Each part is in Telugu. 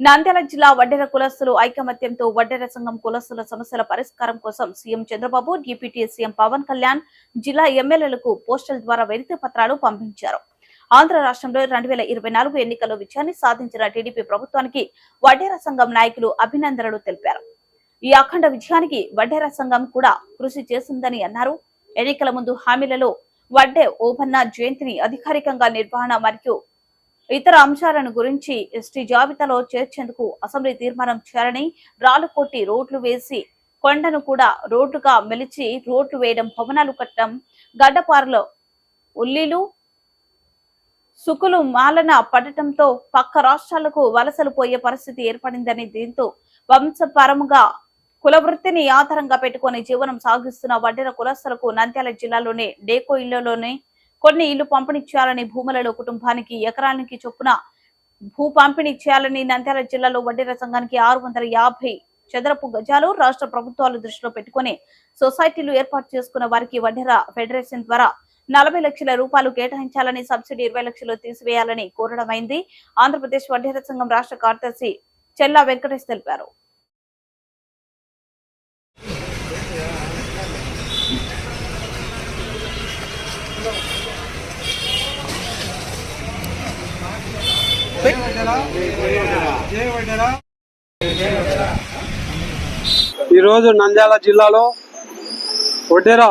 నంద్యాల జిల్లా వడ్డెర కులస్తులు ఐకమత్యంతో వడ్డెర సంఘం కులస్తుల సమస్యల పరిష్కారం కోసం CM Chandrababu deputy CM Pavan Kalyan జిల్లా ఎమ్మెల్యేలకు పోస్టల్ ద్వారా వినతి పత్రాలు పంపించారు. ఆంధ్ర రాష్ట్రంలో రెండు వేల ఇరవై నాలుగు ఎన్నికల్లో విజయాన్ని సాధించిన టీడీపీ ప్రభుత్వానికి వడ్డేర సంఘం నాయకులు అభినందనలు తెలిపారు. ఈ అఖండ విజయానికి వడ్డేర సంఘం కూడా కృషి చేసిందని అన్నారు. ఎన్నికల ముందు హామీలలో వడ్డే ఓబన్న జయంతిని అధికారికంగా నిర్వహణ మరియు ఇతర అంశాలను గురించి ఎస్టీ జాబితాలో చేర్చేందుకు అసెంబ్లీ తీర్మానం చేయాలని రాళ్ళు కొట్టి రోడ్లు వేసి కొండను కూడా రోడ్డుగా మెలిచి రోడ్లు వేయడం భవనాలు కట్టడం గడ్డపారలో ఉల్లీలు సుకులు మాలన పడటంతో పక్క రాష్ట్రాలకు వలసలు పోయే పరిస్థితి ఏర్పడిందని దీంతో వంశపరముగా కుల వృత్తిని ఆధారంగా పెట్టుకొని జీవనం సాగిస్తున్న వడ్డెర కులస్తులకు నంద్యాల జిల్లాలోని డేకో ఇళ్ళలోనే కొన్ని ఇల్లు పంపిణీ చేయాలని భూములలో కుటుంబానికి ఎకరానికి చొప్పున భూ పంపిణీ చేయాలని నంద్యాల జిల్లాలో వడ్డీర సంఘానికి ఆరు వందల యాభై చదరపు గజాలు రాష్ట్ర ప్రభుత్వాలు దృష్టిలో పెట్టుకుని సొసైటీలు ఏర్పాటు చేసుకున్న వారికి వడ్డెర ఫెడరేషన్ ద్వారా నలభై లక్షల రూపాయలు కేటాయించాలని సబ్సిడీ ఇరవై లక్షలు తీసివేయాలని కోరడమైంది. ఆంధ్రప్రదేశ్ వడ్డెర సంఘం రాష్ట్ర కార్యదర్శి చెల్లా వెంకటేష్ తెలిపారు. ఈరోజు నంద్యాల జిల్లాలో వడ్డేరా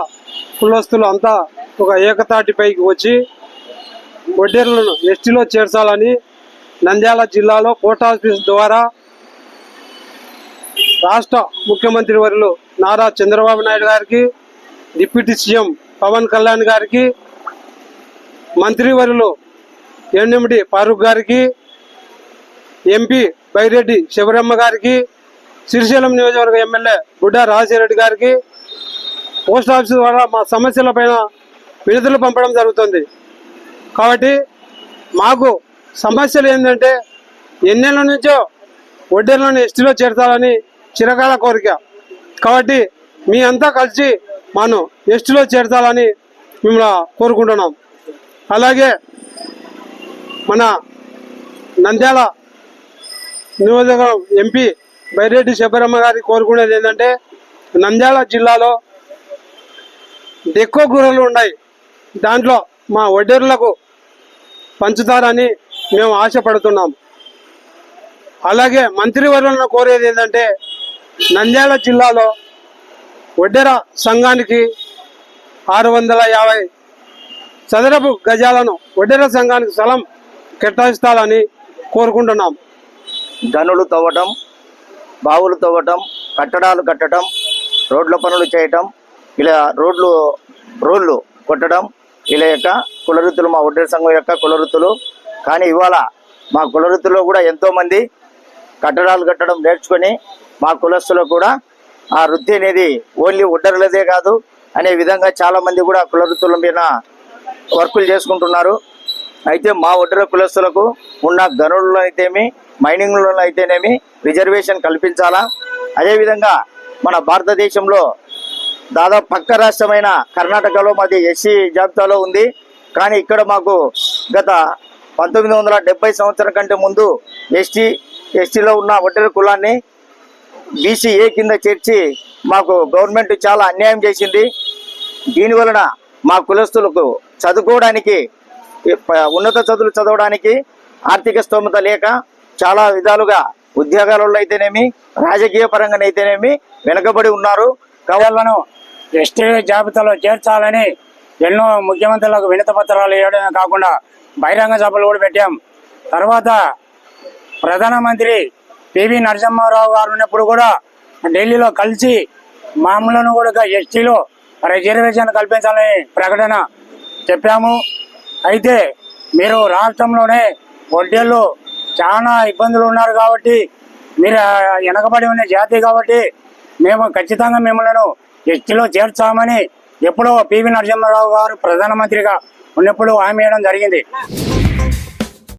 కులస్తులు అంతా ఒక ఏకతాటిపైకి వచ్చి వడ్డేరులను ఎస్టీలో చేర్చాలని నంద్యాల జిల్లాలో పోస్ట్ ఆఫీస్ ద్వారా రాష్ట్ర ముఖ్యమంత్రి వర్యులు నారా చంద్రబాబు నాయుడు గారికి డిప్యూటీ సీఎం పవన్ కళ్యాణ్ గారికి మంత్రివర్యులు ఎన్ఎండి ఫారూక్ గారికి ఎంపీ బైరెడ్డి శివరమ్మ గారికి శ్రీశైలం నియోజకవర్గ ఎమ్మెల్యే బుడ్డా రాజశేఖరెడ్డి గారికి పోస్ట్ ఆఫీస్ ద్వారా మా సమస్యల పైన విడుదల పంపడం జరుగుతుంది. కాబట్టి మాకు సమస్యలు ఏంటంటే ఎన్నేళ్ళ నుంచో వడ్డీలను ఎస్టీలో చేర్చాలని చిరకాల కోరిక. కాబట్టి మీ అంతా కలిసి మనం ఎస్టీలో చేర్చాలని మిమ్మల్ని కోరుకుంటున్నాం. అలాగే మన నంద్యాల నియోజకవర్గం ఎంపీ బైరెడ్డి శబరమ్మ గారి కోరుకునేది ఏంటంటే నంద్యాల జిల్లాలో ఎక్కువ గుర్రలు ఉన్నాయి. దాంట్లో మా వడ్డేరులకు పంచుతారని మేము ఆశపడుతున్నాం. అలాగే మంత్రివర్యులను కోరేది ఏంటంటే నంద్యాల జిల్లాలో వడ్డెర సంఘానికి ఆరు వందల యాభై చదరపు గజాలను వడ్డెర సంఘానికి స్థలం కేటాయిస్తారని కోరుకుంటున్నాం. గనులు తవ్వటం బావులు తవ్వటం కట్టడాలు కట్టడం రోడ్ల పనులు చేయటం ఇలా రోడ్లు రోడ్లు కొట్టడం ఇలా యొక్క కులవృత్తులు మా ఒడ్డేరు సంఘం యొక్క కులవృత్తులు. కానీ ఇవాళ మా కులవృత్తుల్లో కూడా ఎంతోమంది కట్టడాలు కట్టడం నేర్చుకొని మా కులస్తులు కూడా ఆ వృత్తి అనేది ఓన్లీ ఒడ్డరులదే కాదు అనే విధంగా చాలామంది కూడా కులవృత్తుల మీద వర్కులు చేసుకుంటున్నారు. అయితే మా ఒడ్డర కులస్తులకు ఉన్న గనులలో అయితేమి మైనింగ్లో అయితేనేమి రిజర్వేషన్ కల్పించాలా? అదేవిధంగా మన భారతదేశంలో దాదాపు పక్క రాష్ట్రమైన కర్ణాటకలో మాది ఎస్సీ జాబితాలో ఉంది. కానీ ఇక్కడ మాకు గత పంతొమ్మిది వందల డెబ్బై సంవత్సరం కంటే ముందు ఎస్టీ ఎస్టీలో ఉన్న ఒడ్డర కులాన్ని బీసీఏ కింద చేర్చి మాకు గవర్నమెంట్ చాలా అన్యాయం చేసింది. దీని వలన మా కులస్తులకు చదువుకోవడానికి ఉన్నత చదువులు చదవడానికి ఆర్థిక స్తోమత లేక చాలా విధాలుగా ఉద్యోగాలలో అయితేనేమి రాజకీయ పరంగానైతేనేమి వెనుకబడి ఉన్నారు. కవర్లను ఎస్టీ జాబితాలో చేర్చాలని ఎన్నో ముఖ్యమంత్రులకు వినత పత్రాలు ఇవ్వడమే కాకుండా బహిరంగ సభలు కూడా పెట్టాం. తర్వాత ప్రధానమంత్రి పివి నరసింహారావు గారు ఉన్నప్పుడు కూడా ఢిల్లీలో కలిసి మామూలను కూడా ఎస్టీలో రిజర్వేషన్ కల్పించాలని ప్రకటన చెప్పాము. అయితే మీరు రాష్ట్రంలోనే వడ్డీలు చాలా ఇబ్బందులు ఉన్నారు కాబట్టి మీరు వెనకబడి ఉన్న జాతి కాబట్టి మేము ఖచ్చితంగా మిమ్మల్ని ఎస్టీలో చేర్చామని ఎప్పుడో పివి నరసింహారావు గారు ప్రధానమంత్రిగా ఉన్నప్పుడు హామీ ఇవ్వడం జరిగింది.